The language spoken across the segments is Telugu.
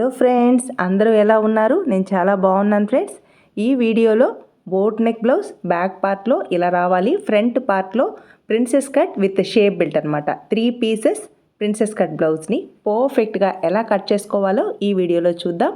హలో ఫ్రెండ్స్ అందరూ ఎలా ఉన్నారు? నేను చాలా బాగున్నాను ఫ్రెండ్స్. ఈ వీడియోలో బోట్ నెక్ బ్లౌజ్ బ్యాక్ పార్ట్లో ఇలా రావాలి. ఫ్రంట్ పార్ట్లో princess cut with shape belt అనమాట త్రీ పీసెస్ ప్రిన్సెస్ కట్ బ్లౌజ్ని. పర్ఫెక్ట్గా ఎలా కట్ చేసుకోవాలో ఈ వీడియోలో చూద్దాం.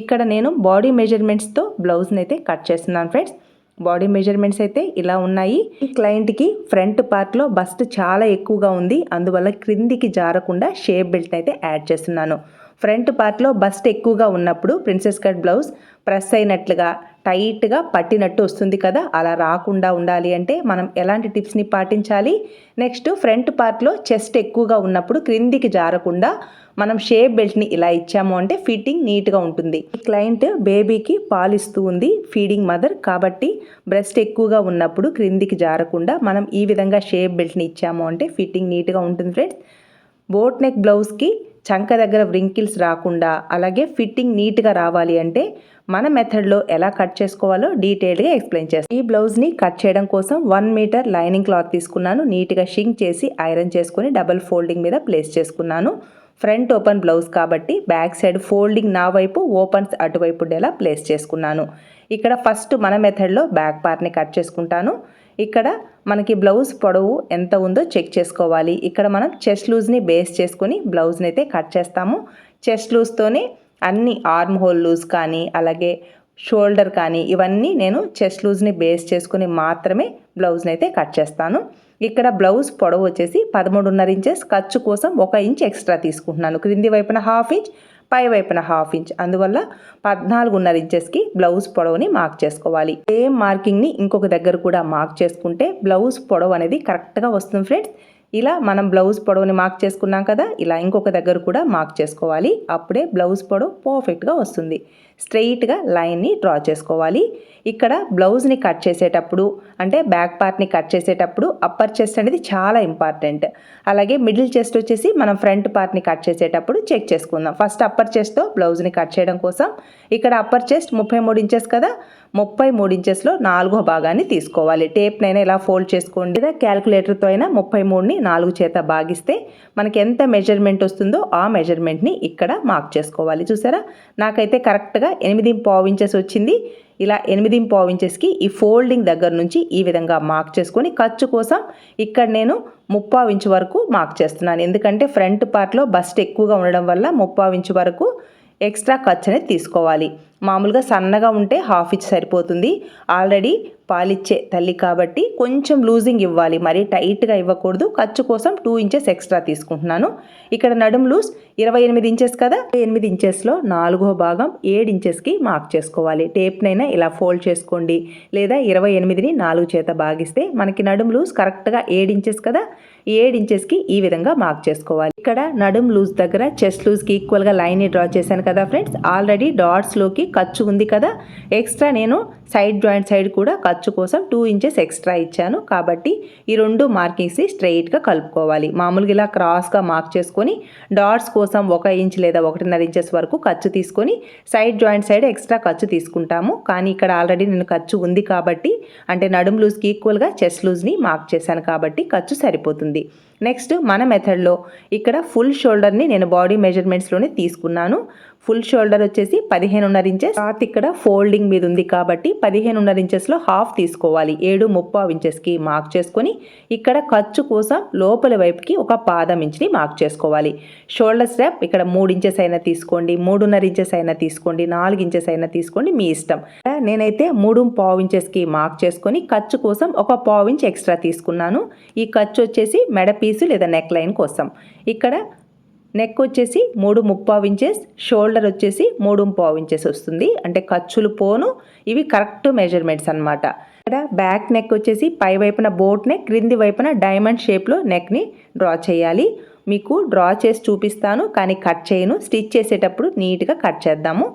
ఇక్కడ నేను బాడీ మెజర్మెంట్స్తో బ్లౌజ్ని అయితే కట్ చేస్తున్నాను ఫ్రెండ్స్. బాడీ మెజర్మెంట్స్ అయితే ఇలా ఉన్నాయి. ఈ క్లయింట్కి ఫ్రంట్ పార్ట్లో బస్ట్ చాలా ఎక్కువగా ఉంది. అందువల్ల క్రిందికి జారకుండా షేప్ బెల్ట్ అయితే యాడ్ చేస్తున్నాను. ఫ్రంట్ పార్ట్లో బస్ట్ ఎక్కువగా ఉన్నప్పుడు ప్రిన్సెస్ కట్ బ్లౌజ్ ప్రెస్ అయినట్లుగా టైట్గా పట్టినట్టు వస్తుంది కదా అలా రాకుండా ఉండాలి అంటే మనం ఎలాంటి టిప్స్ని పాటించాలి? నెక్స్ట్ ఫ్రంట్ పార్ట్లో చెస్ట్ ఎక్కువగా ఉన్నప్పుడు క్రిందికి జారకుండా మనం షేప్ బెల్ట్ని ఇలా ఇచ్చాము అంటే ఫిట్టింగ్ నీట్గా ఉంటుంది. క్లయింట్ బేబీకి పాలిస్తూ ఉంది ఫీడింగ్ మదర్ కాబట్టి బ్రెస్ట్ ఎక్కువగా ఉన్నప్పుడు క్రిందికి జారకుండా మనం ఈ విధంగా షేప్ బెల్ట్ని ఇచ్చాము అంటే ఫిట్టింగ్ నీట్గా ఉంటుంది ఫ్రెండ్స్. బోట్ నెక్ బ్లౌజ్కి చంక దగ్గర వ్రింకిల్స్ రాకుండా అలాగే ఫిట్టింగ్ నీట్గా రావాలి అంటే మన మెథడ్లో ఎలా కట్ చేసుకోవాలో డీటెయిల్గా ఎక్స్ప్లెయిన్ చేస్తాను ఈ బ్లౌజ్ని కట్ చేయడం కోసం వన్ మీటర్ లైనింగ్ క్లాత్ తీసుకున్నాను. నీట్గా షింక్ చేసి ఐరన్ చేసుకొని డబల్ ఫోల్డింగ్ మీద ప్లేస్ చేసుకున్నాను. ఫ్రంట్ ఓపెన్ బ్లౌజ్ కాబట్టి బ్యాక్ సైడ్ ఫోల్డింగ్ నా వైపు ఓపెన్స్ అటువైపు ఉండేలా ప్లేస్ చేసుకున్నాను. ఇక్కడ ఫస్ట్ మన మెథడ్లో బ్యాక్ పార్ట్ని కట్ చేసుకుంటాను. ఇక్కడ మనకి బ్లౌజ్ పొడవు ఎంత ఉందో చెక్ చేసుకోవాలి. ఇక్కడ మనం చెస్ట్ లూజ్ని బేస్ చేసుకొని బ్లౌజ్ని అయితే కట్ చేస్తాము. చెస్ట్ లూజ్తోనే అన్ని ఆర్మ్ హోల్ లూజ్ కానీ అలాగే షోల్డర్ కానీ ఇవన్నీ నేను చెస్ట్ లూజ్ని బేస్ చేసుకుని మాత్రమే బ్లౌజ్ని అయితే కట్ చేస్తాను. ఇక్కడ బ్లౌజ్ పొడవు వచ్చేసి పదమూడున్నర ఇంచెస్ ఖర్చు కోసం ఒక ఇంచ్ ఎక్స్ట్రా తీసుకుంటున్నాను. క్రింది వైపున హాఫ్ ఇంచ్ పై వైపున హాఫ్ ఇంచ్. అందువల్ల పద్నాలుగున్నర ఇంచెస్కి బ్లౌజ్ పొడవుని మార్క్ చేసుకోవాలి. సేమ్ మార్కింగ్ని ఇంకొక దగ్గర కూడా మార్క్ చేసుకుంటే బ్లౌజ్ పొడవు అనేది కరెక్ట్గా వస్తుంది ఫ్రెండ్స్. ఇలా మనం బ్లౌజ్ పొడవుని మార్క్ చేసుకున్నాం కదా ఇలా ఇంకొక దగ్గర కూడా మార్క్ చేసుకోవాలి. అప్పుడే బ్లౌజ్ పొడవు పర్ఫెక్ట్గా వస్తుంది. స్ట్రెయిట్గా లైన్ని డ్రా చేసుకోవాలి. ఇక్కడ బ్లౌజ్ని కట్ చేసేటప్పుడు అంటే బ్యాక్ పార్ట్ని కట్ చేసేటప్పుడు అప్పర్ చెస్ట్ అనేది చాలా ఇంపార్టెంట్. అలాగే మిడిల్ చెస్ట్ వచ్చేసి మనం ఫ్రంట్ పార్ట్ని కట్ చేసేటప్పుడు చెక్ చేసుకుందాం. ఫస్ట్ అప్పర్ చెస్ట్తో బ్లౌజ్ని కట్ చేయడం కోసం ఇక్కడ అప్పర్ చెస్ట్ ముప్పై మూడు ఇంచెస్ కదా ముప్పై మూడు ఇంచెస్లో నాలుగో భాగాన్ని తీసుకోవాలి. టేప్నైనా ఇలా ఫోల్డ్ చేసుకోండి. లేదా క్యాలిక్యులేటర్తో అయినా ముప్పై మూడుని నాలుగు చేత భాగిస్తే మనకి ఎంత మెజర్మెంట్ వస్తుందో ఆ మెజర్మెంట్ని ఇక్కడ మార్క్ చేసుకోవాలి. చూసారా? నాకైతే కరెక్ట్గా ఎనిమిది పావు ఇంచెస్ వచ్చింది. ఇలా ఎనిమిది పావు ఇంచెస్కి ఈ ఫోల్డింగ్ దగ్గర నుంచి ఈ విధంగా మార్క్ చేసుకొని ఖర్చు కోసం ఇక్కడ నేను ముప్పావు ఇంచు వరకు మార్క్ చేస్తున్నాను. ఎందుకంటే ఫ్రంట్ పార్ట్లో బస్ట్ ఎక్కువగా ఉండడం వల్ల ముప్పావు ఇంచు వరకు ఎక్స్ట్రా ఖర్చు అనేది తీసుకోవాలి. మామూలుగా సన్నగా ఉంటే హాఫ్ ఇచ్చి సరిపోతుంది. ఆల్రెడీ పాలిచ్చే తల్లి కాబట్టి కొంచెం లూజింగ్ ఇవ్వాలి. మరీ టైట్గా ఇవ్వకూడదు. ఖర్చు కోసం టూ ఇంచెస్ ఎక్స్ట్రా తీసుకుంటున్నాను. ఇక్కడ నడుము లూజ్ ఇరవై ఎనిమిది ఇంచెస్ కదా? ఎనిమిది ఇంచెస్లో నాలుగో భాగం ఏడు ఇంచెస్కి మార్క్ చేసుకోవాలి. టేప్నైనా ఇలా ఫోల్డ్ చేసుకోండి. లేదా ఇరవై ఎనిమిదిని నాలుగు చేత భాగిస్తే మనకి నడుము లూజ్ కరెక్ట్గా ఏడు ఇంచెస్ కదా? ఏడు ఇంచెస్కి ఈ విధంగా మార్క్ చేసుకోవాలి. ఇక్కడ నడుం లూజ్ దగ్గర చెస్ట్ లూజ్కి ఈక్వల్గా లైన్ని డ్రా చేశాను కదా ఫ్రెండ్స్? ఆల్రెడీ డాట్స్లోకి ఖర్చు ఉంది కదా. ఎక్స్ట్రా నేను సైడ్ జాయింట్ సైడ్ కూడా ఖర్చు కోసం టూ ఇంచెస్ ఎక్స్ట్రా ఇచ్చాను. కాబట్టి ఈ రెండు మార్కింగ్స్ని స్ట్రైట్గా కలుపుకోవాలి. మామూలుగా ఇలా క్రాస్గా మార్క్ చేసుకొని డాట్స్ కోసం ఒక ఇంచ్ లేదా ఒకటిన్నర ఇంచెస్ వరకు ఖర్చు తీసుకొని సైడ్ జాయింట్ సైడ్ ఎక్స్ట్రా ఖర్చు తీసుకుంటాము. కానీ ఇక్కడ ఆల్రెడీ నేను ఖర్చు ఉంది కాబట్టి అంటే నడుం లూజ్కి ఈక్వల్గా చెస్ట్ లూజ్ని మార్క్ చేశాను కాబట్టి ఖర్చు సరిపోతుంది. నెక్స్ట్ మన మెథడ్లో ఇక్కడ ఫుల్ షోల్డర్ని నేను బాడీ మెజర్మెంట్స్లోనే తీసుకున్నాను. ఫుల్ షోల్డర్ వచ్చేసి పదిహేనున్నర ఇంచెస్. క్లాత్ ఇక్కడ ఫోల్డింగ్ మీద ఉంది కాబట్టి పదిహేనున్నర ఇంచెస్లో హాఫ్ తీసుకోవాలి. ఏడు ముప్పావు ఇంచెస్కి మార్క్ చేసుకొని ఇక్కడ ఖర్చు కోసం లోపల వైపుకి ఒక పాదం ఇంచుని మార్క్ చేసుకోవాలి. షోల్డర్ స్ట్రాప్ ఇక్కడ మూడు ఇంచెస్ అయినా తీసుకోండి మూడున్నర ఇంచెస్ అయినా తీసుకోండి నాలుగు ఇంచెస్ అయినా తీసుకోండి మీ ఇష్టం. నేనైతే మూడు పావు ఇంచెస్కి మార్క్ చేసుకొని ఖర్చు కోసం ఒక పావు ఇంచ్ ఎక్స్ట్రా తీసుకున్నాను. ఈ ఖర్చు వచ్చేసి మెడ పీసు లేదా నెక్ లైన్ కోసం. ఇక్కడ నెక్ వచ్చేసి మూడు ముప్పావు ఇంచెస్ షోల్డర్ వచ్చేసి మూడు ముప్పావు ఇంచెస్ వస్తుంది. అంటే ఖర్చులు పోను ఇవి కరెక్ట్ మెజర్మెంట్స్ అనమాట ఇక్కడ బ్యాక్ నెక్ వచ్చేసి పై వైపున బోట్ నెక్ క్రింది వైపున డైమండ్ షేప్లో నెక్ని డ్రా చేయాలి. మీకు డ్రా చేసి చూపిస్తాను కానీ కట్ చేయను. స్టిచ్ చేసేటప్పుడు నీట్గా కట్ చేద్దాము.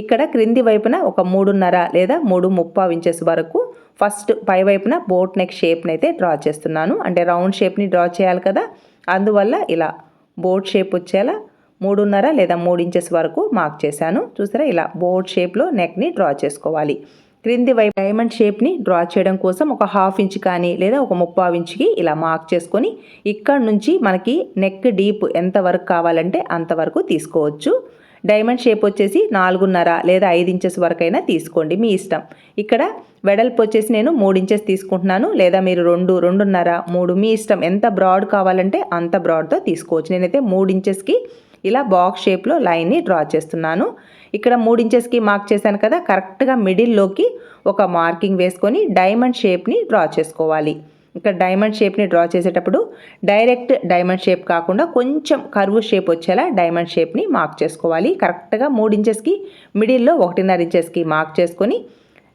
ఇక్కడ క్రింది వైపున ఒక మూడున్నర లేదా మూడు ముప్పావు ఇంచెస్ వరకు ఫస్ట్ పై వైపున బోట్ నెక్ షేప్ని అయితే డ్రా చేస్తున్నాను. అంటే రౌండ్ షేప్ని డ్రా చేయాలి కదా. అందువల్ల ఇలా బోర్డ్ షేప్ వచ్చేలా మూడున్నర లేదా మూడు ఇంచెస్ వరకు మార్క్ చేశాను. చూసారా? ఇలా బోర్డ్ షేప్లో నెక్ని డ్రా చేసుకోవాలి. క్రింది వైపు డైమండ్ షేప్ని డ్రా చేయడం కోసం ఒక హాఫ్ ఇంచ్ కానీ లేదా ఒక ముప్పావు ఇంచుకి ఇలా మార్క్ చేసుకొని ఇక్కడ నుంచి మనకి నెక్ డీప్ ఎంత వరకు కావాలంటే అంతవరకు తీసుకోవచ్చు. డైమండ్ షేప్ వచ్చేసి నాలుగున్నర లేదా ఐదు ఇంచెస్ వరకైనా తీసుకోండి మీ ఇష్టం. ఇక్కడ వెడల్పు వచ్చేసి నేను మూడు ఇంచెస్ తీసుకుంటున్నాను. లేదా మీరు రెండు రెండున్నర మూడు మీ ఇష్టం ఎంత బ్రాడ్ కావాలంటే అంత బ్రాడ్తో తీసుకోవచ్చు. నేనైతే మూడు ఇంచెస్కి ఇలా బాక్స్ షేప్లో లైన్ని డ్రా చేస్తున్నాను. ఇక్కడ మూడు ఇంచెస్కి మార్క్ చేశాను కదా కరెక్ట్గా మిడిల్లోకి ఒక మార్కింగ్ వేసుకొని డైమండ్ షేప్ని డ్రా చేసుకోవాలి. ఇక్కడ డైమండ్ షేప్ని డ్రా చేసేటప్పుడు డైరెక్ట్ డైమండ్ షేప్ కాకుండా కొంచెం కర్వ్ షేప్ వచ్చేలా డైమండ్ షేప్ని మార్క్ చేసుకోవాలి. కరెక్ట్గా మూడు ఇంచెస్కి మిడిల్లో ఒకటిన్నర ఇంచెస్కి మార్క్ చేసుకొని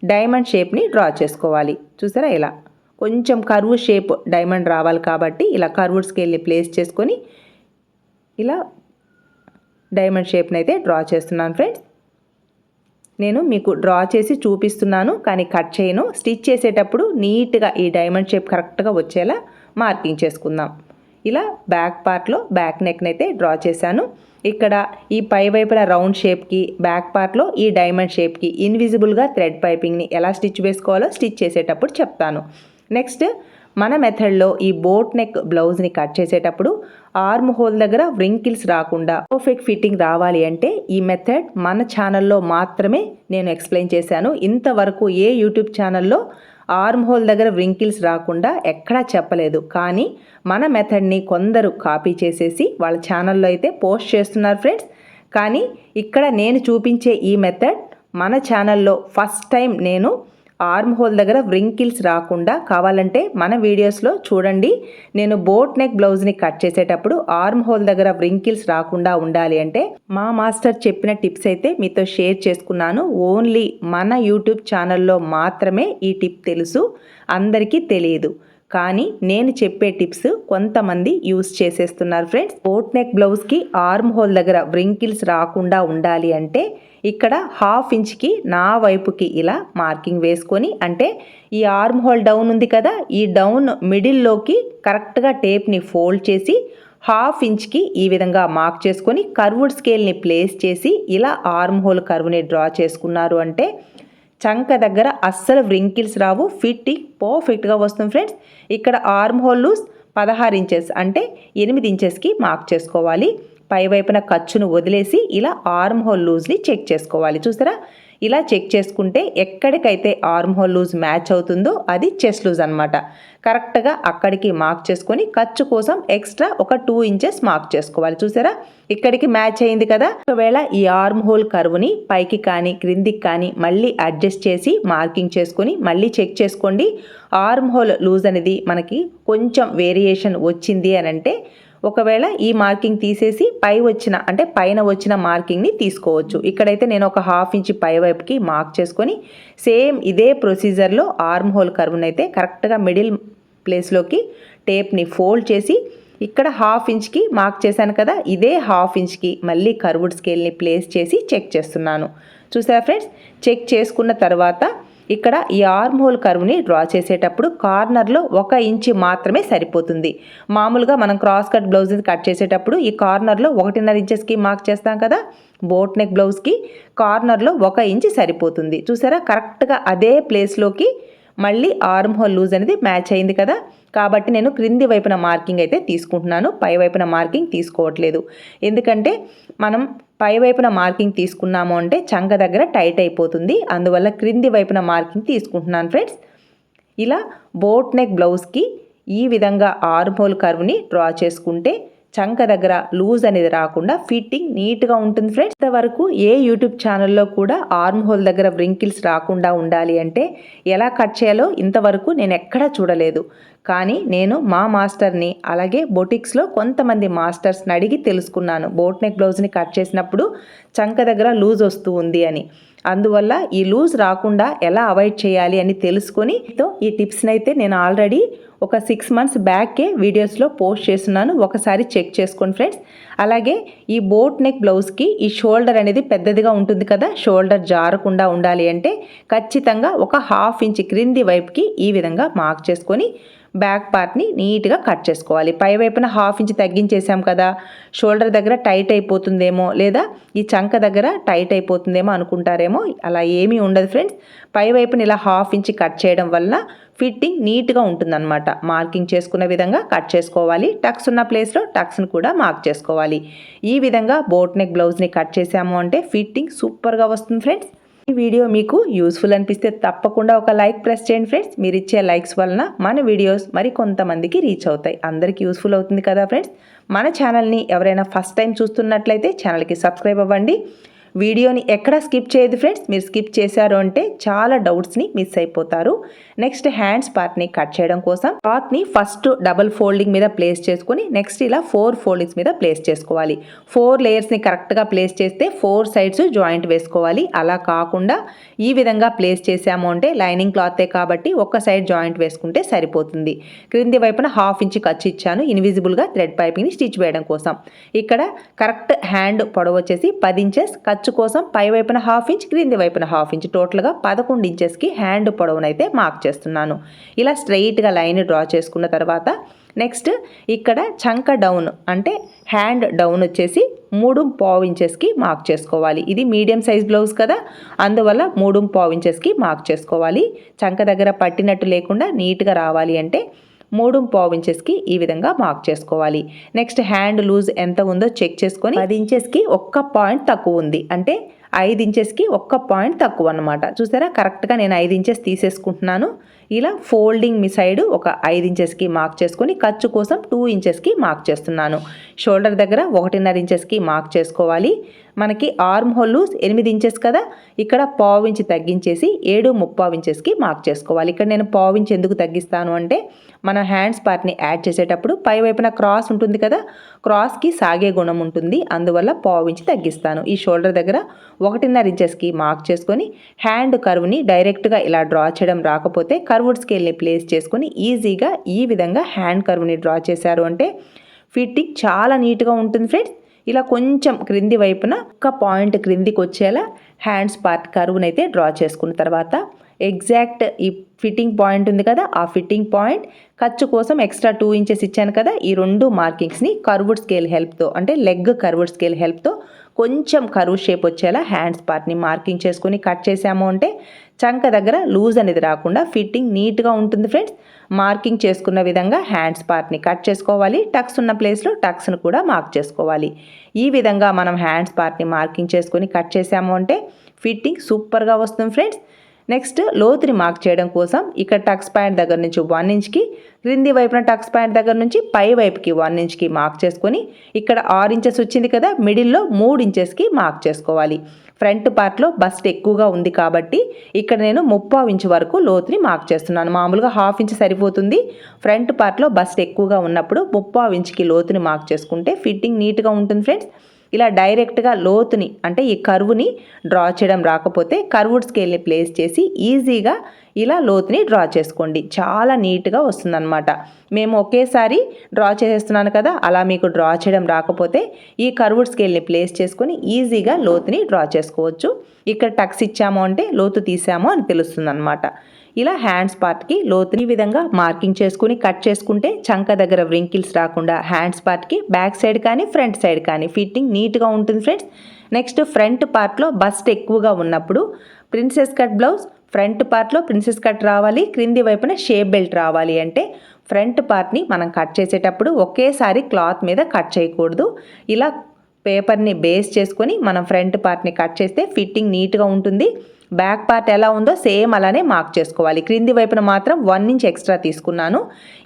డైమండ్ షేప్ని డ్రా చేసుకోవాలి. చూసారా ఇలా? కొంచెం కరువు షేప్ డైమండ్ రావాలి కాబట్టి ఇలా కర్వ్డ్ స్కేల్ని ప్లేస్ చేసుకొని ఇలా డైమండ్ షేప్ని అయితే డ్రా చేస్తున్నాను ఫ్రెండ్స్. నేను మీకు డ్రా చేసి చూపిస్తున్నాను కానీ కట్ చేయను. స్టిచ్ చేసేటప్పుడు నీట్గా ఈ డైమండ్ షేప్ కరెక్ట్గా వచ్చేలా మార్కింగ్ చేసుకుందాం. ఇలా బ్యాక్ పార్ట్లో బ్యాక్ నెక్ని అయితే డ్రా చేశాను. ఇక్కడ ఈ పై వైపున రౌండ్ షేప్కి బ్యాక్ పార్ట్లో ఈ డైమండ్ షేప్కి ఇన్విజిబుల్గా థ్రెడ్ పైపింగ్ని ఎలా స్టిచ్ వేసుకోవాలో స్టిచ్ చేసేటప్పుడు చెప్తాను. నెక్స్ట్ మన మెథడ్లో ఈ బోట్ నెక్ బ్లౌజ్ని కట్ చేసేటప్పుడు ఆర్మ్ హోల్ దగ్గర వ్రింకిల్స్ రాకుండా పర్ఫెక్ట్ ఫిట్టింగ్ రావాలి అంటే ఈ మెథడ్ మన ఛానల్లో మాత్రమే నేను ఎక్స్ప్లెయిన్ చేశాను. ఇంతవరకు ఏ యూట్యూబ్ ఛానల్లో ఆర్మ్ హోల్ దగ్గర వ్రింకిల్స్ రాకుండా ఎక్కడా చెప్పలేదు. కానీ మన మెథడ్ని కొందరు కాపీ చేసేసి వాళ్ళ ఛానల్లో అయితే పోస్ట్ చేస్తున్నారు ఫ్రెండ్స్. కానీ ఇక్కడ నేను చూపించే ఈ మెథడ్ మన ఛానల్లో ఫస్ట్ టైం నేను ఆర్మ్ హోల్ దగ్గర వ్రింకిల్స్ రాకుండా కావాలంటే మన వీడియోస్లో చూడండి. నేను బోట్ నెక్ బ్లౌజ్ని కట్ చేసేటప్పుడు ఆర్మ్ హోల్ దగ్గర వ్రింకిల్స్ రాకుండా ఉండాలి అంటే మా మాస్టర్ చెప్పిన టిప్స్ అయితే మీతో షేర్ చేసుకున్నాను. ఓన్లీ మన యూట్యూబ్ ఛానల్లో మాత్రమే ఈ టిప్ తెలుసు. అందరికీ తెలియదు. కానీ నేను చెప్పే టిప్స్ కొంతమంది యూస్ చేసేస్తున్నారు ఫ్రెండ్స్. బోట్ నెక్ బ్లౌజ్కి ఆర్మ్ హోల్ దగ్గర వ్రింకిల్స్ రాకుండా ఉండాలి అంటే ఇక్కడ హాఫ్ ఇంచ్కి నా వైపుకి ఇలా మార్కింగ్ వేసుకొని అంటే ఈ ఆర్మ్ హోల్ డౌన్ ఉంది కదా ఈ డౌన్ మిడిల్లోకి కరెక్ట్గా టేప్ని ఫోల్డ్ చేసి హాఫ్ ఇంచ్కి ఈ విధంగా మార్క్ చేసుకొని కర్వుడ్ స్కేల్ని ప్లేస్ చేసి ఇలా ఆర్మ్ హోల్ కర్వ్ని డ్రా చేసుకున్నారు అంటే చంక దగ్గర అస్సలు వ్రింకిల్స్ రావు. ఫిట్టింగ్ పర్ఫెక్ట్గా వస్తుంది ఫ్రెండ్స్ ఇక్కడ ఆర్మ్ హోల్ లూస్ పదహారు ఇంచెస్ అంటే ఎనిమిది ఇంచెస్కి మార్క్ చేసుకోవాలి. పై వైపున ఖర్చును వదిలేసి ఇలా ఆర్మ్ హోల్ లూజ్ని చెక్ చేసుకోవాలి. చూసారా? ఇలా చెక్ చేసుకుంటే ఎక్కడికైతే ఆర్మ్ హోల్ లూజ్ మ్యాచ్ అవుతుందో అది చెస్ట్ లూజ్ అనమాట కరెక్ట్గా అక్కడికి మార్క్ చేసుకొని ఖర్చు కోసం ఎక్స్ట్రా ఒక టూ ఇంచెస్ మార్క్ చేసుకోవాలి. చూసారా? ఇక్కడికి మ్యాచ్ అయింది కదా? ఒకవేళ ఈ ఆర్మ్ హోల్ కరువుని పైకి కానీ క్రిందికి కానీ మళ్ళీ అడ్జస్ట్ చేసి మార్కింగ్ చేసుకొని మళ్ళీ చెక్ చేసుకోండి. ఆర్మ్ హోల్ లూజ్ అనేది మనకి కొంచెం వేరియేషన్ వచ్చింది అని అంటే ఒకవేళ ఈ మార్కింగ్ తీసేసి పై వచ్చిన అంటే పైన వచ్చిన మార్కింగ్ని తీసుకోవచ్చు. ఇక్కడైతే నేను ఒక హాఫ్ ఇంచ్ పై వైపుకి మార్క్ చేసుకొని సేమ్ ఇదే ప్రొసీజర్లో ఆర్మ్ హోల్ కర్వ్ని అయితే కరెక్ట్గా మిడిల్ ప్లేస్లోకి టేప్ని ఫోల్డ్ చేసి ఇక్కడ హాఫ్ ఇంచ్కి మార్క్ చేశాను కదా ఇదే హాఫ్ ఇంచ్కి మళ్ళీ కర్వుడ్ స్కేల్ని ప్లేస్ చేసి చెక్ చేస్తున్నాను. చూసారా ఫ్రెండ్స్? చెక్ చేసుకున్న తర్వాత ఇక్కడ ఈ ఆర్మ్ హోల్ కర్వ్ని డ్రా చేసేటప్పుడు కార్నర్లో ఒక ఇంచి మాత్రమే సరిపోతుంది. మామూలుగా మనం క్రాస్ కట్ బ్లౌజ్ కట్ చేసేటప్పుడు ఈ కార్నర్లో ఒకటిన్నర ఇంచెస్కి మార్క్ చేస్తాం కదా? బోట్ నెక్ బ్లౌజ్కి కార్నర్లో ఒక ఇంచి సరిపోతుంది. చూసారా? కరెక్ట్గా అదే ప్లేస్లోకి మళ్ళీ ఆర్మ్ హోల్ లూజ్ అనేది మ్యాచ్ అయింది కదా. కాబట్టి నేను క్రింది వైపున మార్కింగ్ అయితే తీసుకుంటున్నాను. పై వైపున మార్కింగ్ తీసుకోవట్లేదు. ఎందుకంటే మనం పై వైపున మార్కింగ్ తీసుకున్నాము అంటే చంక దగ్గర టైట్ అయిపోతుంది. అందువల్ల క్రింది వైపున మార్కింగ్ తీసుకుంటున్నాను ఫ్రెండ్స్. ఇలా బోట్ నెక్ బ్లౌజ్కి ఈ విధంగా ఆర్మ్ హోల్ కర్వ్ని డ్రా చేసుకుంటే చంక దగ్గర లూజ్ అనేది రాకుండా ఫిట్టింగ్ నీట్గా ఉంటుంది ఫ్రెండ్స్. ఇంతవరకు ఏ యూట్యూబ్ ఛానల్లో కూడా ఆర్మ్ హోల్ దగ్గర వ్రింకిల్స్ రాకుండా ఉండాలి అంటే ఎలా కట్ చేయాలో ఇంతవరకు నేను ఎక్కడా చూడలేదు. కానీ నేను మా మాస్టర్ని అలాగే బొటిక్స్లో కొంతమంది మాస్టర్స్ని అడిగి తెలుసుకున్నాను. బోట్ నెక్ బ్లౌజ్ని కట్ చేసినప్పుడు చంక దగ్గర లూజ్ వస్తూ ఉంది అని. అందువల్ల ఈ లూజ్ రాకుండా ఎలా అవాయిడ్ చేయాలి అని తెలుసుకొని ఈ టిప్స్ని అయితే నేను ఆల్రెడీ ఒక సిక్స్ మంత్స్ బ్యాకే వీడియోస్లో పోస్ట్ చేస్తున్నాను. ఒకసారి చెక్ చేసుకోండి ఫ్రెండ్స్ అలాగే ఈ బోట్ నెక్ బ్లౌజ్కి ఈ షోల్డర్ అనేది పెద్దదిగా ఉంటుంది కదా. షోల్డర్ జారకుండా ఉండాలి అంటే ఖచ్చితంగా ఒక హాఫ్ ఇంచ్ క్రింది వైపుకి ఈ విధంగా మార్క్ చేసుకొని బ్యాక్ పార్ట్ని నీట్గా కట్ చేసుకోవాలి. పై వైపున హాఫ్ ఇంచ్ తగ్గించేసాం కదా షోల్డర్ దగ్గర టైట్ అయిపోతుందేమో లేదా ఈ చంక దగ్గర టైట్ అయిపోతుందేమో అనుకుంటారేమో అలా ఏమీ ఉండదు ఫ్రెండ్స్. పై వైపున ఇలా హాఫ్ ఇంచ్ కట్ చేయడం వల్ల ఫిట్టింగ్ నీట్గా ఉంటుందన్నమాట. మార్కింగ్ చేసుకున్న విధంగా కట్ చేసుకోవాలి. టక్స్ ఉన్న ప్లేస్లో టక్స్ని కూడా మార్క్ చేసుకోవాలి. ఈ విధంగా బోట్ నెక్ బ్లౌజ్ని కట్ చేసాము అంటే ఫిట్టింగ్ సూపర్గా వస్తుంది ఫ్రెండ్స్. ఈ వీడియో మీకు యూస్ఫుల్ అనిపిస్తే తప్పకుండా ఒక లైక్ ప్రెస్ చేయండి ఫ్రెండ్స్. మీరు ఇచ్చే లైక్స్ వలన మన వీడియోస్ మరి కొంతమందికి రీచ్ అవుతాయి. అందరికీ యూస్ఫుల్ అవుతుంది కదా ఫ్రెండ్స్? మన ఛానల్ని ఎవరైనా ఫస్ట్ టైం చూస్తున్నట్లయితే ఛానల్కి సబ్స్క్రైబ్ అవ్వండి. వీడియోని ఎక్కడ స్కిప్ చేయదు ఫ్రెండ్స్. మీరు స్కిప్ చేశారు అంటే చాలా డౌట్స్ని మిస్ అయిపోతారు. నెక్స్ట్ హ్యాండ్స్ పార్ట్ని కట్ చేయడం కోసం క్లాత్ని ఫస్ట్ డబుల్ ఫోల్డింగ్ మీద ప్లేస్ చేసుకుని నెక్స్ట్ ఇలా ఫోర్ ఫోల్డింగ్స్ మీద ప్లేస్ చేసుకోవాలి. ఫోర్ లేయర్స్ని కరెక్ట్గా ప్లేస్ చేస్తే ఫోర్ సైడ్స్ జాయింట్ వేసుకోవాలి. అలా కాకుండా ఈ విధంగా ప్లేస్ చేసాము అంటే లైనింగ్ క్లాతే కాబట్టి ఒక్క సైడ్ జాయింట్ వేసుకుంటే సరిపోతుంది. క్రింది వైపున హాఫ్ ఇంచ్ ఖర్చు ఇచ్చాను. ఇన్విజిబుల్గా థ్రెడ్ పైపింగ్ని స్టిచ్ వేయడం కోసం. ఇక్కడ కరెక్ట్ హ్యాండ్ పొడవు వచ్చేసి పది ఇంచెస్. ఖర్చు కోసం పై వైపున హాఫ్ ఇంచ్ క్రింది వైపున హాఫ్ ఇంచ్. టోటల్గా పదకొండు ఇంచెస్కి హ్యాండ్ పొడవునైతే మార్క్ చేస్తున్నాను. ఇలా స్ట్రెయిట్గా లైన్ డ్రా చేసుకున్న తర్వాత నెక్స్ట్ ఇక్కడ చంక డౌన్ అంటే హ్యాండ్ డౌన్ వచ్చేసి మూడు పావు ఇంచెస్కి మార్క్ చేసుకోవాలి. ఇది మీడియం సైజ్ బ్లౌజ్ కదా అందువల్ల మూడు పావు ఇంచెస్కి మార్క్ చేసుకోవాలి. చంక దగ్గర పట్టినట్టు లేకుండా నీట్గా రావాలి అంటే మూడు పావు ఇంచెస్కి ఈ విధంగా మార్క్ చేసుకోవాలి. నెక్స్ట్ హ్యాండ్ లూజ్ ఎంత ఉందో చెక్ చేసుకొని పది ఇంచెస్కి ఒక్క పాయింట్ తక్కువ ఉంది. అంటే ఐదు ఇంచెస్కి ఒక్క పాయింట్ తక్కువ అనమాట చూసారా కరెక్ట్గా నేను ఐదు ఇంచెస్ తీసేసుకుంటున్నాను. ఇలా ఫోల్డింగ్ మీ సైడ్ ఒక ఐదు ఇంచెస్కి మార్క్ చేసుకొని ఖర్చు కోసం టూ ఇంచెస్కి మార్క్ చేస్తున్నాను. షోల్డర్ దగ్గర ఒకటిన్నర ఇంచెస్కి మార్క్ చేసుకోవాలి. మనకి ఆర్మ్ హోల్ ఎనిమిది ఇంచెస్ కదా ఇక్కడ పావు ఇంచ్ తగ్గించేసి ఏడు ముప్పావు ఇంచెస్కి మార్క్ చేసుకోవాలి. ఇక్కడ నేను పావు ఇంచ్ ఎందుకు తగ్గిస్తాను అంటే మన హ్యాండ్స్ పార్ట్ని యాడ్ చేసేటప్పుడు పై వైపున క్రాస్ ఉంటుంది కదా క్రాస్కి సాగే గుణం ఉంటుంది. అందువల్ల పావు ఇంచ్ తగ్గిస్తాను. ఈ షోల్డర్ దగ్గర ఒకటిన్నర ఇంచెస్కి మార్క్ చేసుకొని హ్యాండ్ కర్వ్ని డైరెక్ట్గా ఇలా డ్రా చేయడం రాకపోతే కర్వ్డ్ స్కేల్ని ప్లేస్ చేసుకొని ఈజీగా ఈ విధంగా హ్యాండ్ కర్వ్ని డ్రా చేశారు. అంటే ఫిట్టింగ్ చాలా నీట్గా ఉంటుంది ఫ్రెండ్స్. ఇలా కొంచెం క్రింది వైపున ఒక పాయింట్ క్రిందికి వచ్చేలా హ్యాండ్స్ పార్ట్ కరువునైతే అయితే డ్రా చేసుకున్న తర్వాత ఎగ్జాక్ట్ ఈ ఫిట్టింగ్ పాయింట్ ఉంది కదా ఆ ఫిట్టింగ్ పాయింట్ ఖర్చు కోసం ఎక్స్ట్రా టూ ఇంచెస్ ఇచ్చాను కదా ఈ రెండు మార్కింగ్స్ని కర్వుడ్ స్కేల్ హెల్ప్తో అంటే లెగ్ కర్వుడ్ స్కేల్ హెల్ప్తో కొంచెం కరువు షేప్ వచ్చేలా హ్యాండ్స్ పార్ట్ని మార్కింగ్ చేసుకొని కట్ చేసాము అంటే చంక దగ్గర లూజ్ అనేది రాకుండా ఫిట్టింగ్ నీట్గా ఉంటుంది ఫ్రెండ్స్ మార్కింగ్ చేసుకున్న విధంగా హ్యాండ్స్ పార్ట్ని కట్ చేసుకోవాలి. టక్స్ ఉన్న ప్లేస్లో టక్స్ను కూడా మార్క్ చేసుకోవాలి. ఈ విధంగా మనం హ్యాండ్స్ పార్ట్ని మార్కింగ్ చేసుకొని కట్ చేసాము అంటే ఫిట్టింగ్ సూపర్గా వస్తుంది ఫ్రెండ్స్ నెక్స్ట్ లోతుని మార్క్ చేయడం కోసం ఇక్కడ టక్స్ పాయింట్ దగ్గర నుంచి వన్ ఇంచ్కి క్రింది వైపున టక్స్ పాయింట్ దగ్గర నుంచి పై వైపుకి వన్ ఇంచ్కి మార్క్ చేసుకొని ఇక్కడ ఆరు ఇంచెస్ వచ్చింది కదా మిడిల్లో మూడు ఇంచెస్కి మార్క్ చేసుకోవాలి. ఫ్రంట్ పార్ట్లో బస్ట్ ఎక్కువగా ఉంది కాబట్టి ఇక్కడ నేను ముప్పావు ఇంచు వరకు లోతుని మార్క్ చేస్తున్నాను. మామూలుగా హాఫ్ ఇంచ్ సరిపోతుంది. ఫ్రంట్ పార్ట్లో బస్ట్ ఎక్కువగా ఉన్నప్పుడు ముప్పావు ఇంచుకి లోతుని మార్క్ చేసుకుంటే ఫిట్టింగ్ నీట్గా ఉంటుంది ఫ్రెండ్స్. ఇలా డైరెక్ట్గా లోతుని అంటే ఈ కరువుని డ్రా చేయడం రాకపోతే కర్వుడ్ స్కేల్ని ప్లేస్ చేసి ఈజీగా ఇలా లోతుని డ్రా చేసుకోండి. చాలా నీట్గా వస్తుందన్నమాట. మేము ఒకేసారి డ్రా చేసేస్తున్నాను కదా అలా మీకు డ్రా చేయడం రాకపోతే ఈ కర్వుడ్ స్కేల్ని ప్లేస్ చేసుకొని ఈజీగా లోతుని డ్రా చేసుకోవచ్చు. ఇక్కడ టక్స్ ఇచ్చాము అంటే లోతు తీసాము అని తెలుస్తుంది అనమాట ఇలా హ్యాండ్స్ పార్ట్కి లోతుని విధంగా మార్కింగ్ చేసుకుని కట్ చేసుకుంటే చంక దగ్గర వ్రింకిల్స్ రాకుండా హ్యాండ్స్ పార్ట్కి బ్యాక్ సైడ్ కానీ ఫ్రంట్ సైడ్ కానీ ఫిట్టింగ్ నీట్గా ఉంటుంది ఫ్రెండ్స్. నెక్స్ట్ ఫ్రంట్ పార్ట్లో బస్ట్ ఎక్కువగా ఉన్నప్పుడు ప్రిన్సెస్ కట్ బ్లౌజ్ ఫ్రంట్ పార్ట్లో ప్రిన్సెస్ కట్ రావాలి క్రింది వైపున షేప్ బెల్ట్ రావాలి అంటే ఫ్రంట్ పార్ట్ని మనం కట్ చేసేటప్పుడు ఒకేసారి క్లాత్ మీద కట్ చేయకూడదు. ఇలా పేపర్ని బేస్ చేసుకొని మనం ఫ్రంట్ పార్ట్ని కట్ చేస్తే ఫిట్టింగ్ నీట్గా ఉంటుంది. బ్యాక్ పార్ట్ ఎలా ఉందో సేమ్ అలానే మార్క్ చేసుకోవాలి. క్రింది వైపున మాత్రం వన్ ఇంచ్ ఎక్స్ట్రా తీసుకున్నాను.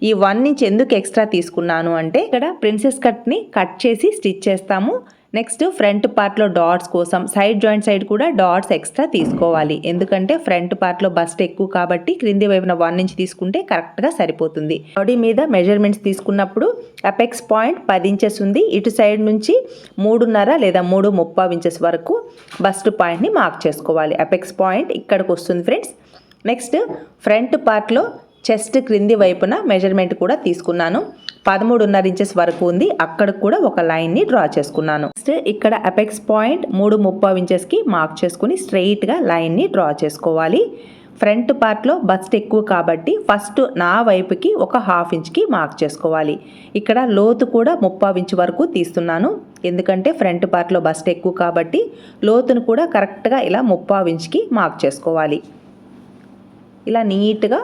ఈ వన్ ఇంచ్ ఎందుకు ఎక్స్ట్రా తీసుకున్నాను అంటే ఇక్కడ ప్రిన్సెస్ కట్ని కట్ చేసి స్టిచ్ చేస్తాము. నెక్స్ట్ ఫ్రంట్ పార్ట్లో డాట్స్ కోసం సైడ్ జాయింట్ సైడ్ కూడా డాట్స్ ఎక్స్ట్రా తీసుకోవాలి. ఎందుకంటే ఫ్రంట్ పార్ట్లో బస్ట్ ఎక్కువ కాబట్టి క్రింది వైపున వన్ ఇంచ్ తీసుకుంటే కరెక్ట్గా సరిపోతుంది. బాడీ మీద మెజర్మెంట్స్ తీసుకున్నప్పుడు అపెక్స్ పాయింట్ పది ఇంచెస్ ఉంది. ఇటు సైడ్ నుంచి మూడున్నర లేదా మూడు ముప్పై ఇంచెస్ వరకు బస్ట్ పాయింట్ని మార్క్ చేసుకోవాలి. అపెక్స్ పాయింట్ ఇక్కడికి వస్తుంది ఫ్రెండ్స్ నెక్స్ట్ ఫ్రంట్ పార్ట్లో చెస్ట్ క్రింది వైపున మెజర్మెంట్ కూడా తీసుకున్నాను. పదమూడున్నర ఇంచెస్ వరకు ఉంది. అక్కడ కూడా ఒక లైన్ని డ్రా చేసుకున్నాను. నెక్స్ట్ ఇక్కడ అపెక్స్ పాయింట్ మూడు ముప్పై ఇంచెస్కి మార్క్ చేసుకుని స్ట్రెయిట్గా లైన్ని డ్రా చేసుకోవాలి. ఫ్రంట్ పార్ట్లో బస్ట్ ఎక్కువ కాబట్టి ఫస్ట్ నా వైపుకి ఒక హాఫ్ ఇంచ్కి మార్క్ చేసుకోవాలి. ఇక్కడ లోతు కూడా ముప్పై ఇంచ్ వరకు తీస్తున్నాను. ఎందుకంటే ఫ్రంట్ పార్ట్లో బస్ట్ ఎక్కువ కాబట్టి లోతును కూడా కరెక్ట్గా ఇలా ముప్పై ఇంచ్కి మార్క్ చేసుకోవాలి. ఇలా నీట్గా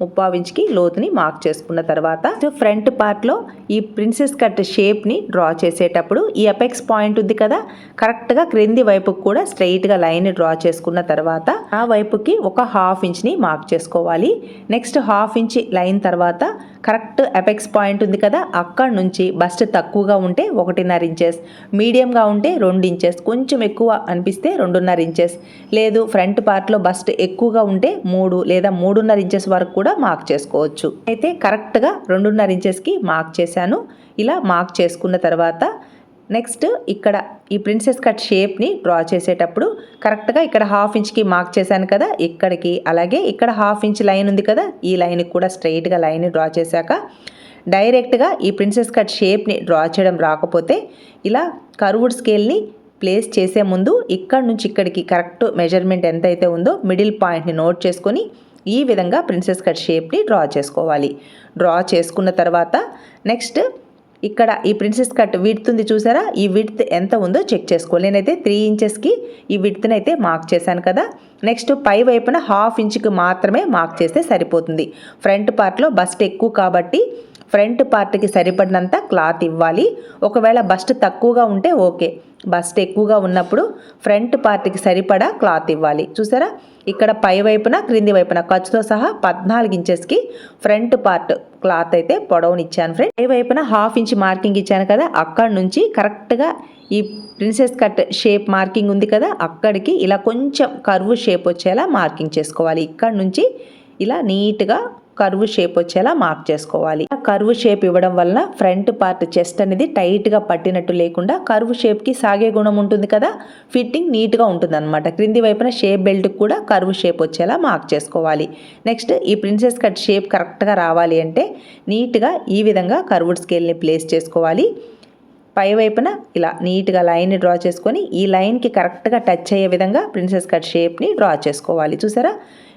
ముప్పావు ఇంచ్కి లోతుని మార్క్ చేసుకున్న తర్వాత ఫ్రంట్ పార్ట్లో ఈ ప్రిన్సెస్ కట్ షేప్ని డ్రా చేసేటప్పుడు ఈ అపెక్స్ పాయింట్ ఉంది కదా కరెక్ట్గా క్రింది వైపుకి కూడా స్ట్రైట్గా లైన్ డ్రా చేసుకున్న తర్వాత ఆ వైపుకి ఒక హాఫ్ ఇంచ్ని మార్క్ చేసుకోవాలి. నెక్స్ట్ హాఫ్ ఇంచ్ లైన్ తర్వాత కరెక్ట్ అపెక్స్ పాయింట్ ఉంది కదా అక్కడ నుంచి బస్ట్ తక్కువగా ఉంటే ఒకటిన్నర ఇంచెస్ మీడియంగా ఉంటే రెండు ఇంచెస్ కొంచెం ఎక్కువ అనిపిస్తే రెండున్నర ఇంచెస్ లేదు ఫ్రంట్ పార్ట్లో బస్ట్ ఎక్కువగా ఉంటే మూడు లేదా మూడున్నర ఇంచెస్ వరకు కూడా మార్క్ చేసుకోవచ్చు. అయితే కరెక్ట్గా రెండున్నర ఇంచెస్కి మార్క్ చేశాను. ఇలా మార్క్ చేసుకున్న తర్వాత నెక్స్ట్ ఇక్కడ ఈ ప్రిన్సెస్ కట్ షేప్ని డ్రా చేసేటప్పుడు కరెక్ట్గా ఇక్కడ హాఫ్ ఇంచ్కి మార్క్ చేశాను కదా ఇక్కడికి అలాగే ఇక్కడ హాఫ్ ఇంచ్ లైన్ ఉంది కదా ఈ లైన్కి కూడా స్ట్రైట్గా లైన్ డ్రా చేశాక డైరెక్ట్గా ఈ ప్రిన్సెస్ కట్ షేప్ని డ్రా చేయడం రాకపోతే ఇలా కర్వుడ్ స్కేల్ని ప్లేస్ చేసే ముందు ఇక్కడ నుంచి ఇక్కడికి కరెక్ట్ మెజర్మెంట్ ఎంతైతే ఉందో మిడిల్ పాయింట్ని నోట్ చేసుకొని ఈ విధంగా ప్రిన్సెస్ కట్ షేప్ని డ్రా చేసుకోవాలి. డ్రా చేసుకున్న తర్వాత నెక్స్ట్ ఇక్కడ ఈ ప్రిన్సెస్ కట్ విడ్త్ ఉంది చూసారా? ఈ విడ్త్ ఎంత ఉందో చెక్ చేసుకోవాలి. నేనైతే త్రీ ఇంచెస్కి ఈ విడ్త్ని అయితే మార్క్ చేశాను కదా. నెక్స్ట్ పై వైపున హాఫ్ ఇంచ్కి మాత్రమే మార్క్ చేస్తే సరిపోతుంది. ఫ్రంట్ పార్ట్లో బస్ట్ ఎక్కువ కాబట్టి ఫ్రంట్ పార్ట్కి సరిపడినంత క్లాత్ ఇవ్వాలి. ఒకవేళ బస్ట్ తక్కువగా ఉంటే ఓకే. బస్ట్ ఎక్కువగా ఉన్నప్పుడు ఫ్రంట్ పార్ట్కి సరిపడా క్లాత్ ఇవ్వాలి. చూసారా? ఇక్కడ పై వైపున క్రింది వైపున ఖర్చుతో సహా పద్నాలుగు ఇంచెస్కి ఫ్రంట్ పార్ట్ క్లాత్ అయితే పొడవునిచ్చాను ఫ్రెండ్. పై వైపున హాఫ్ ఇంచ్ మార్కింగ్ ఇచ్చాను కదా అక్కడ నుంచి కరెక్ట్గా ఈ ప్రిన్సెస్ కట్ షేప్ మార్కింగ్ ఉంది కదా అక్కడికి ఇలా కొంచెం కర్వ్ షేప్ వచ్చేలా మార్కింగ్ చేసుకోవాలి. ఇక్కడ నుంచి ఇలా నీట్గా కర్వ్ షేప్ వచ్చేలా మార్క్ చేసుకోవాలి. కర్వ్ షేప్ ఇవ్వడం వల్ల ఫ్రంట్ పార్ట్ చెస్ట్ అనేది టైట్గా పట్టినట్టు లేకుండా కర్వ్ షేప్కి సాగే గుణం ఉంటుంది కదా? ఫిట్టింగ్ నీట్గా ఉంటుంది అనమాట క్రింది వైపున షేప్ బెల్ట్ కూడా కర్వ్ షేప్ వచ్చేలా మార్క్ చేసుకోవాలి. నెక్స్ట్ ఈ ప్రిన్సెస్ కట్ షేప్ కరెక్ట్గా రావాలి అంటే నీట్గా ఈ విధంగా కర్వుడ్ స్కేల్ని ప్లేస్ చేసుకోవాలి. పై వైపున ఇలా నీట్గా లైన్ డ్రా చేసుకొని ఈ లైన్కి కరెక్ట్గా టచ్ అయ్యే విధంగా ప్రిన్సెస్ కట్ షేప్ని డ్రా చేసుకోవాలి. చూసారా?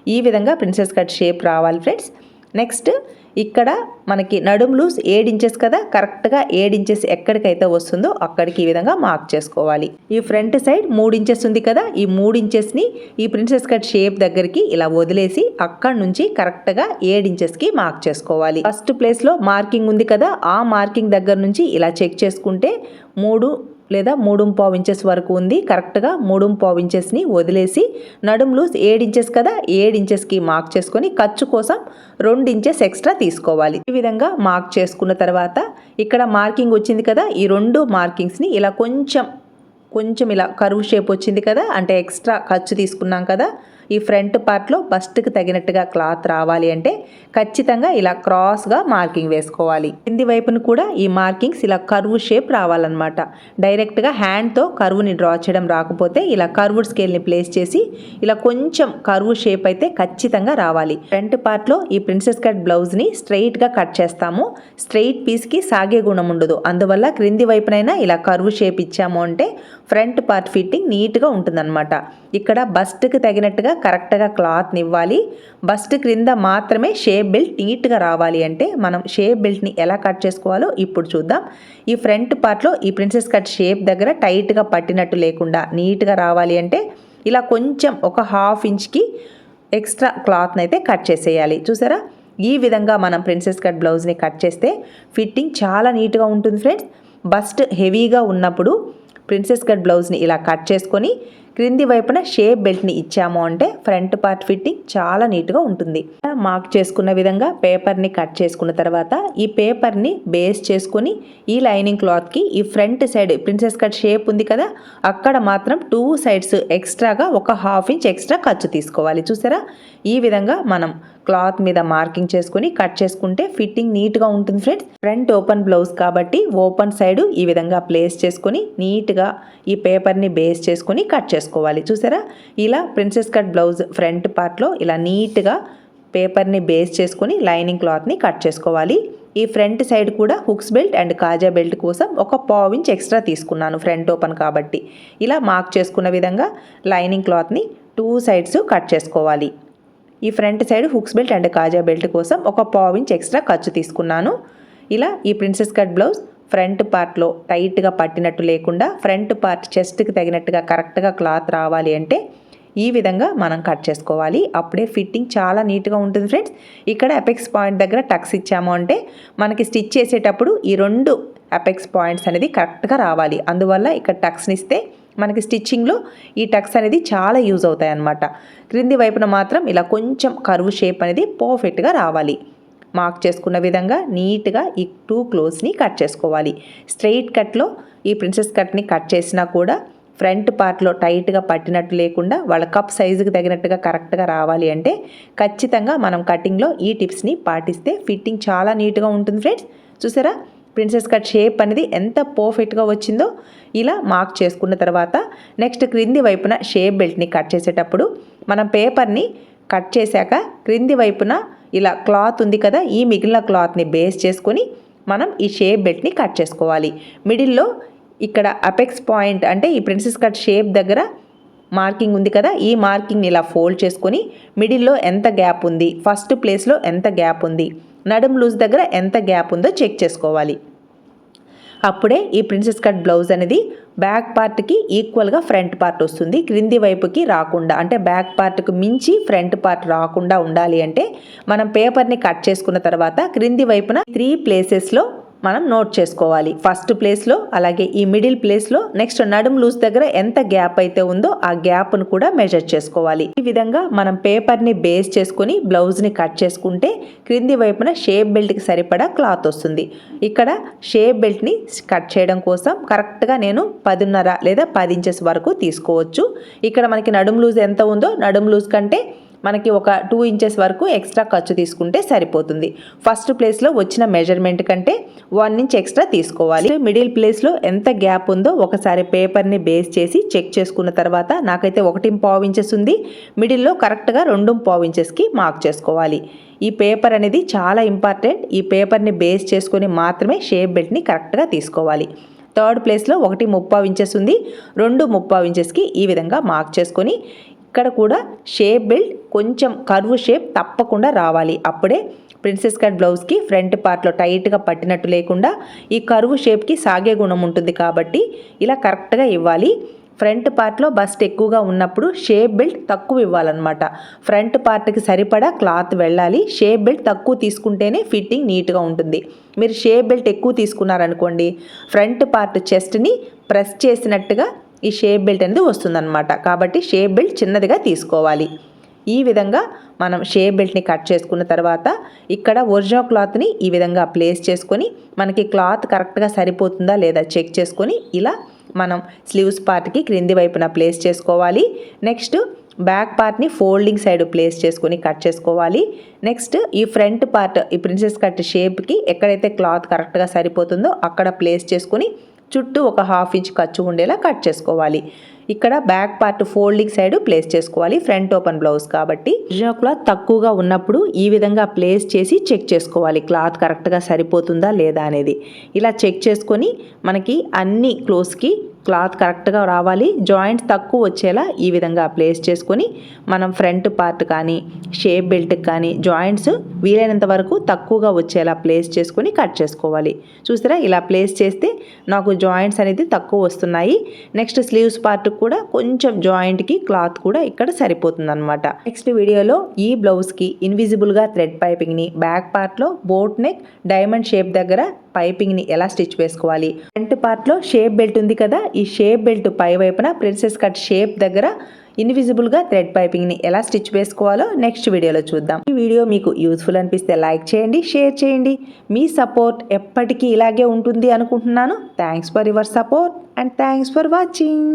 ఈ విధంగా ప్రిన్సెస్ కట్ షేప్ రావాలి ఫ్రెండ్స్. నెక్స్ట్ ఇక్కడ మనకి నడుము లూజ్ ఏడు ఇంచెస్ కదా కరెక్ట్గా ఏడు ఇంచెస్ ఎక్కడికైతే వస్తుందో అక్కడికి ఈ విధంగా మార్క్ చేసుకోవాలి. ఈ ఫ్రంట్ సైడ్ మూడు ఇంచెస్ ఉంది కదా ఈ మూడు ఇంచెస్ని ఈ ప్రిన్సెస్ కట్ షేప్ దగ్గరికి ఇలా వదిలేసి అక్కడ నుంచి కరెక్ట్గా ఏడు ఇంచెస్కి మార్క్ చేసుకోవాలి. ఫస్ట్ ప్లేస్లో మార్కింగ్ ఉంది కదా ఆ మార్కింగ్ దగ్గర నుంచి ఇలా చెక్ చేసుకుంటే మూడు లేదా మూడు పావు ఇంచెస్ వరకు ఉంది. కరెక్ట్గా మూడు పావు ఇంచెస్ని వదిలేసి నడుము లూజ్ ఏడు ఇంచెస్ కదా ఏడు ఇంచెస్కి మార్క్ చేసుకొని ఖర్చు కోసం రెండు ఇంచెస్ ఎక్స్ట్రా తీసుకోవాలి. ఈ విధంగా మార్క్ చేసుకున్న తర్వాత ఇక్కడ మార్కింగ్ వచ్చింది కదా ఈ రెండు మార్కింగ్స్ని ఇలా కొంచెం కొంచెం ఇలా కరువు షేప్ వచ్చింది కదా అంటే ఎక్స్ట్రా ఖర్చు తీసుకున్నాం కదా ఈ ఫ్రంట్ పార్ట్లో బస్ట్కి తగినట్టుగా క్లాత్ రావాలి అంటే ఖచ్చితంగా ఇలా క్రాస్గా మార్కింగ్ వేసుకోవాలి. కింది వైపును కూడా ఈ మార్కింగ్స్ ఇలా కర్వ్ షేప్ రావాలన్నమాట. డైరెక్ట్గా హ్యాండ్తో కర్వ్ని డ్రా చేయడం రాకపోతే ఇలా కర్వ్డ్ స్కేల్ని ప్లేస్ చేసి ఇలా కొంచెం కర్వ్ షేప్ అయితే ఖచ్చితంగా రావాలి. ఫ్రంట్ పార్ట్లో ఈ ప్రిన్సెస్ కట్ బ్లౌజ్ని స్ట్రైట్గా కట్ చేస్తాము. స్ట్రైట్ పీస్కి సాగే గుణం ఉండదు. అందువల్ల క్రింది వైపునైనా ఇలా కర్వ్ షేప్ ఇచ్చాము అంటే ఫ్రంట్ పార్ట్ ఫిట్టింగ్ నీట్గా ఉంటుందన్నమాట. ఇక్కడ బస్ట్కి తగినట్టుగా కరెక్ట్గా క్లాత్ని ఇవ్వాలి బస్ట్ క్రింద మాత్రమే షేప్ బెల్ట్ నీట్గా రావాలి అంటే మనం షేప్ బెల్ట్ని ఎలా కట్ చేసుకోవాలో ఇప్పుడు చూద్దాం. ఈ ఫ్రంట్ పార్ట్లో ఈ ప్రిన్సెస్ కట్ షేప్ దగ్గర టైట్గా పట్టినట్టు లేకుండా నీట్గా రావాలి అంటే ఇలా కొంచెం ఒక హాఫ్ ఇంచ్కి ఎక్స్ట్రా క్లాత్ని అయితే కట్ చేసేయాలి. చూసారా? ఈ విధంగా మనం ప్రిన్సెస్ కట్ బ్లౌజ్ని కట్ చేస్తే ఫిట్టింగ్ చాలా నీట్గా ఉంటుంది ఫ్రెండ్స్. బస్ట్ హెవీగా ఉన్నప్పుడు ప్రిన్సెస్ కట్ బ్లౌజ్ని ఇలా కట్ చేసుకొని క్రింది వైపున షేప్ బెల్ట్ని ఇచ్చాము అంటే ఫ్రంట్ పార్ట్ ఫిట్టింగ్ చాలా నీట్గా ఉంటుంది. మార్క్ చేసుకున్న విధంగా పేపర్ని కట్ చేసుకున్న తర్వాత ఈ పేపర్ని బేస్ చేసుకొని ఈ లైనింగ్ క్లాత్కి ఈ front side princess cut shape ఉంది కదా అక్కడ మాత్రం టూ సైడ్స్ ఎక్స్ట్రాగా ఒక హాఫ్ ఇంచ్ ఎక్స్ట్రా ఖర్చు తీసుకోవాలి. చూసారా? ఈ విధంగా మనం క్లాత్ మీద మార్కింగ్ చేసుకుని కట్ చేసుకుంటే ఫిట్టింగ్ నీట్గా ఉంటుంది ఫ్రెండ్స్. ఫ్రంట్ ఓపెన్ బ్లౌజ్ కాబట్టి ఓపెన్ సైడ్ ఈ విధంగా ప్లేస్ చేసుకొని నీట్గా ఈ పేపర్ని బేస్ చేసుకొని కట్ చేసుకోవాలి. చూసారా? ఇలా ప్రిన్సెస్ కట్ బ్లౌజ్ ఫ్రంట్ పార్ట్లో ఇలా నీట్గా పేపర్ని బేస్ చేసుకుని లైనింగ్ క్లాత్ని కట్ చేసుకోవాలి. ఈ ఫ్రంట్ సైడ్ కూడా హుక్స్ బెల్ట్ అండ్ కాజా బెల్ట్ కోసం ఒక పావు ఇంచ్ ఎక్స్ట్రా తీసుకున్నాను ఫ్రంట్ ఓపెన్ కాబట్టి. ఇలా మార్క్ చేసుకున్న విధంగా లైనింగ్ క్లాత్ని టూ సైడ్స్ కట్ చేసుకోవాలి. ఈ front side hooks belt and kaja belt కోసం ఒక పావు ఇంచ్ ఎక్స్ట్రా ఖర్చు తీసుకున్నాను. ఇలా ఈ ప్రిన్సెస్ కట్ బ్లౌజ్ ఫ్రంట్ పార్ట్లో టైట్గా పట్టినట్టు లేకుండా ఫ్రంట్ పార్ట్ చెస్ట్కి తగినట్టుగా కరెక్ట్గా క్లాత్ రావాలి అంటే ఈ విధంగా మనం కట్ చేసుకోవాలి. అప్పుడే ఫిట్టింగ్ చాలా నీట్గా ఉంటుంది ఫ్రెండ్స్. ఇక్కడ అపెక్స్ పాయింట్ దగ్గర టక్స్ ఇచ్చాము అంటే మనకి స్టిచ్ చేసేటప్పుడు ఈ రెండు అపెక్స్ పాయింట్స్ అనేది కరెక్ట్గా రావాలి. అందువల్ల ఇక్కడ టక్స్ని ఇస్తే మనకి స్టిచ్చింగ్లో ఈ టక్స్ అనేది చాలా యూజ్ అవుతాయి అన్నమాట క్రింది వైపున మాత్రం ఇలా కొంచెం కరువు షేప్ అనేది పర్ఫెక్ట్గా రావాలి. మార్క్ చేసుకున్న విధంగా నీట్గా ఈ టూ క్లోత్స్ని కట్ చేసుకోవాలి. స్ట్రెయిట్ కట్లో ఈ ప్రిన్సెస్ కట్ని కట్ చేసినా కూడా ఫ్రంట్ పార్ట్లో టైట్గా పట్టినట్టు లేకుండా వాళ్ళ కప్ సైజుకి తగినట్టుగా కరెక్ట్గా రావాలి అంటే ఖచ్చితంగా మనం కటింగ్లో ఈ టిప్స్ని పాటిస్తే ఫిట్టింగ్ చాలా నీట్గా ఉంటుంది ఫ్రెండ్స్. చూసారా? ప్రిన్సెస్ కట్ షేప్ అనేది ఎంత పర్ఫెక్ట్గా వచ్చిందో ఇలా మార్క్ చేసుకున్న తర్వాత నెక్స్ట్ క్రింది వైపున షేప్ బెల్ట్ని కట్ చేసేటప్పుడు మనం పేపర్ని కట్ చేశాక క్రింది వైపున ఇలా క్లాత్ ఉంది కదా ఈ మిగిలిన క్లాత్ని బేస్ చేసుకొని మనం ఈ షేప్ బెల్ట్ని కట్ చేసుకోవాలి. మిడిల్లో ఇక్కడ అపెక్స్ పాయింట్ అంటే ఈ ప్రిన్సెస్ కట్ షేప్ దగ్గర మార్కింగ్ ఉంది కదా ఈ మార్కింగ్ని ఇలా ఫోల్డ్ చేసుకొని మిడిల్లో ఎంత గ్యాప్ ఉంది ఫస్ట్ ప్లేస్లో ఎంత గ్యాప్ ఉంది నడుం లూజ్ దగ్గర ఎంత గ్యాప్ ఉందో చెక్ చేసుకోవాలి. అప్పుడే ఈ ప్రిన్సెస్ కట్ బ్లౌజ్ అనేది బ్యాక్ పార్ట్కి ఈక్వల్గా ఫ్రంట్ పార్ట్ వస్తుంది. క్రింది వైపుకి రాకుండా అంటే బ్యాక్ పార్ట్కి మించి ఫ్రంట్ పార్ట్ రాకుండా ఉండాలి అంటే మనం పేపర్ని కట్ చేసుకున్న తర్వాత క్రింది వైపున త్రీ ప్లేసెస్లో మనం నోట్ చేసుకోవాలి. ఫస్ట్ ప్లేస్లో అలాగే ఈ మిడిల్ ప్లేస్లో నెక్స్ట్ నడుం లూజ్ దగ్గర ఎంత గ్యాప్ అయితే ఉందో ఆ గ్యాప్ను కూడా మెజర్ చేసుకోవాలి. ఈ విధంగా మనం పేపర్ని బేస్ చేసుకుని బ్లౌజ్ని కట్ చేసుకుంటే క్రింది వైపున షేప్ బెల్ట్కి సరిపడా క్లాత్ వస్తుంది. ఇక్కడ షేప్ బెల్ట్ని కట్ చేయడం కోసం కరెక్ట్గా నేను పదిన్నర లేదా పది ఇంచెస్ వరకు తీసుకోవచ్చు. ఇక్కడ మనకి నడుం లూజ్ ఎంత ఉందో నడుం లూజ్ కంటే మనకి ఒక టూ ఇంచెస్ వరకు ఎక్స్ట్రా ఖర్చు తీసుకుంటే సరిపోతుంది. ఫస్ట్ ప్లేస్లో వచ్చిన మెజర్మెంట్ కంటే వన్ ఇంచ్ ఎక్స్ట్రా తీసుకోవాలి. మిడిల్ ప్లేస్లో ఎంత గ్యాప్ ఉందో ఒకసారి పేపర్ని బేస్ చేసి చెక్ చేసుకున్న తర్వాత నాకైతే ఒకటి పావు ఇంచెస్ ఉంది. మిడిల్లో కరెక్ట్గా రెండు పావు ఇంచెస్కి మార్క్ చేసుకోవాలి. ఈ పేపర్ అనేది చాలా ఇంపార్టెంట్ ఈ పేపర్ని బేస్ చేసుకొని మాత్రమే షేప్ బెల్ట్ని కరెక్ట్గా తీసుకోవాలి. థర్డ్ ప్లేస్లో ఒకటి ముప్పావు ఇంచెస్ ఉంది. రెండు ముప్పావు ఇంచెస్కి ఈ విధంగా మార్క్ చేసుకొని ఇక్కడ కూడా షేప్ బెల్ట్ కొంచెం కర్వ్ షేప్ తప్పకుండా రావాలి. అప్పుడే ప్రిన్సెస్ కట్ బ్లౌజ్కి ఫ్రంట్ పార్ట్లో టైట్గా పట్టినట్టు లేకుండా ఈ కరువు షేప్కి సాగే గుణం ఉంటుంది కాబట్టి ఇలా కరెక్ట్గా ఇవ్వాలి. ఫ్రంట్ పార్ట్లో బస్ట్ ఎక్కువగా ఉన్నప్పుడు షేప్ బెల్ట్ తక్కువ ఇవ్వాలన్నమాట. ఫ్రంట్ పార్ట్కి సరిపడా క్లాత్ వెళ్ళాలి. షేప్ బెల్ట్ తక్కువ తీసుకుంటేనే ఫిట్టింగ్ నీట్గా ఉంటుంది. మీరు షేప్ బెల్ట్ ఎక్కువ తీసుకున్నారనుకోండి ఫ్రంట్ పార్ట్ చెస్ట్ని ప్రెస్ చేసినట్టుగా ఈ షేప్ బెల్ట్ అనేది వస్తుందన్నమాట. కాబట్టి షేప్ బెల్ట్ చిన్నదిగా తీసుకోవాలి. ఈ విధంగా మనం షేప్ బెల్ట్ని కట్ చేసుకున్న తర్వాత ఇక్కడ ఒరిజినల్ క్లాత్ని ఈ విధంగా ప్లేస్ చేసుకొని మనకి క్లాత్ కరెక్ట్గా సరిపోతుందా లేదా చెక్ చేసుకొని ఇలా మనం స్లీవ్స్ పార్ట్కి క్రింది వైపున ప్లేస్ చేసుకోవాలి. నెక్స్ట్ బ్యాక్ పార్ట్ని ఫోల్డింగ్ సైడ్ ప్లేస్ చేసుకొని కట్ చేసుకోవాలి. నెక్స్ట్ ఈ ఫ్రంట్ పార్ట్ ఈ ప్రిన్సెస్ కట్ షేప్కి ఎక్కడైతే క్లాత్ కరెక్ట్గా సరిపోతుందో అక్కడ ప్లేస్ చేసుకొని చుట్టూ ఒక హాఫ్ ఇంచ్ ఖర్చు ఉండేలా కట్ చేసుకోవాలి. ఇక్కడ back part folding side place చేసుకోవాలి. ఫ్రంట్ ఓపెన్ బ్లౌజ్ కాబట్టి క్లాత్ తక్కువగా ఉన్నప్పుడు ఈ విధంగా ప్లేస్ చేసి చెక్ చేసుకోవాలి. క్లాత్ కరెక్ట్గా సరిపోతుందా లేదా అనేది. ఇలా చెక్ చేసుకొని మనకి అన్ని క్లోజ్కి క్లాత్ కరెక్ట్గా రావాలి. జాయింట్స్ తక్కువ వచ్చేలా ఈ విధంగా ప్లేస్ చేసుకొని మనం ఫ్రంట్ పార్ట్ కానీ షేప్ బెల్ట్కి కానీ జాయింట్స్ వీలైనంత వరకు తక్కువగా వచ్చేలా ప్లేస్ చేసుకొని కట్ చేసుకోవాలి. చూసారా? ఇలా ప్లేస్ చేస్తే నాకు జాయింట్స్ అనేది తక్కువ వస్తున్నాయి. నెక్స్ట్ స్లీవ్స్ పార్ట్ కూడా కొంచెం జాయింట్కి క్లాత్ కూడా ఇక్కడ సరిపోతుంది అనమాట నెక్స్ట్ వీడియోలో ఈ బ్లౌజ్కి ఇన్విజిబుల్గా థ్రెడ్ పైపింగ్ని బ్యాక్ పార్ట్లో బోట్ నెక్ డైమండ్ షేప్ దగ్గర పైపింగ్ని ఎలా స్టిచ్ వేసుకోవాలి? ఫ్రంట్ పార్ట్లో షేప్ బెల్ట్ ఉంది కదా ఈ షేప్ బెల్ట్ పై వైపున ప్రిన్సెస్ కట్ షేప్ దగ్గర ఇన్విజిబుల్గా థ్రెడ్ పైపింగ్ని ఎలా స్టిచ్ వేసుకోవాలో నెక్స్ట్ వీడియోలో చూద్దాం. ఈ వీడియో మీకు యూస్ఫుల్ అనిపిస్తే లైక్ చేయండి షేర్ చేయండి. మీ సపోర్ట్ ఎప్పటికీ ఇలాగే ఉంటుంది అనుకుంటున్నాను. Thanks for your support and thanks for watching.